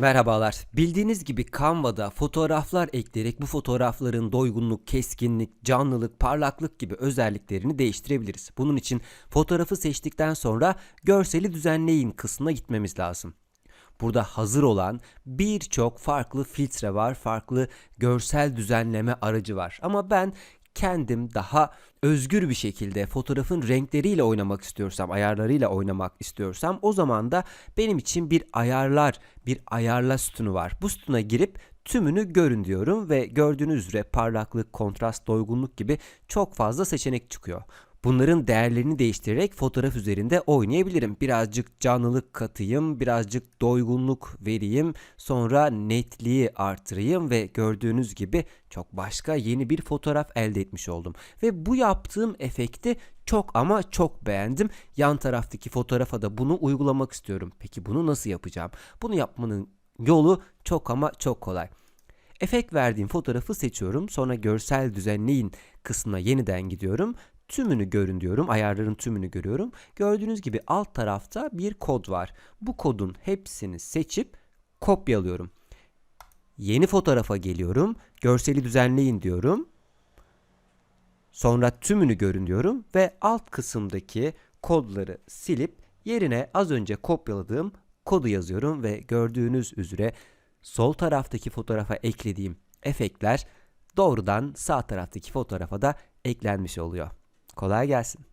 Merhabalar. Bildiğiniz gibi Canva'da fotoğraflar ekleyerek bu fotoğrafların doygunluk, keskinlik, canlılık, parlaklık gibi özelliklerini değiştirebiliriz. Bunun için fotoğrafı seçtikten sonra görseli düzenleyin kısmına gitmemiz lazım. Burada hazır olan birçok farklı filtre var, farklı görsel düzenleme aracı var. Ama ben kendim daha özgür bir şekilde fotoğrafın renkleriyle oynamak istiyorsam, ayarlarıyla oynamak istiyorsam o zaman da benim için bir ayarlar, bir ayarla sütunu var. Bu sütuna girip tümünü görün diyorum ve gördüğünüz üzere parlaklık, kontrast, doygunluk gibi çok fazla seçenek çıkıyor. Bunların değerlerini değiştirerek fotoğraf üzerinde oynayabilirim. Birazcık canlılık katayım, birazcık doygunluk vereyim, sonra netliği artırayım ve gördüğünüz gibi çok başka yeni bir fotoğraf elde etmiş oldum. Ve bu yaptığım efekti çok ama çok beğendim. Yan taraftaki fotoğrafa da bunu uygulamak istiyorum. Peki bunu nasıl yapacağım? Bunu yapmanın yolu çok ama çok kolay. Efekt verdiğim fotoğrafı seçiyorum. Sonra görsel düzenleyin kısmına yeniden gidiyorum. Tümünü görün diyorum. Ayarların tümünü görüyorum. Gördüğünüz gibi alt tarafta bir kod var. Bu kodun hepsini seçip kopyalıyorum. Yeni fotoğrafa geliyorum. Görseli düzenleyin diyorum. Sonra tümünü görün diyorum ve alt kısımdaki kodları silip yerine az önce kopyaladığım kodu yazıyorum ve gördüğünüz üzere sol taraftaki fotoğrafa eklediğim efektler doğrudan sağ taraftaki fotoğrafa da eklenmiş oluyor. Kolay gelsin.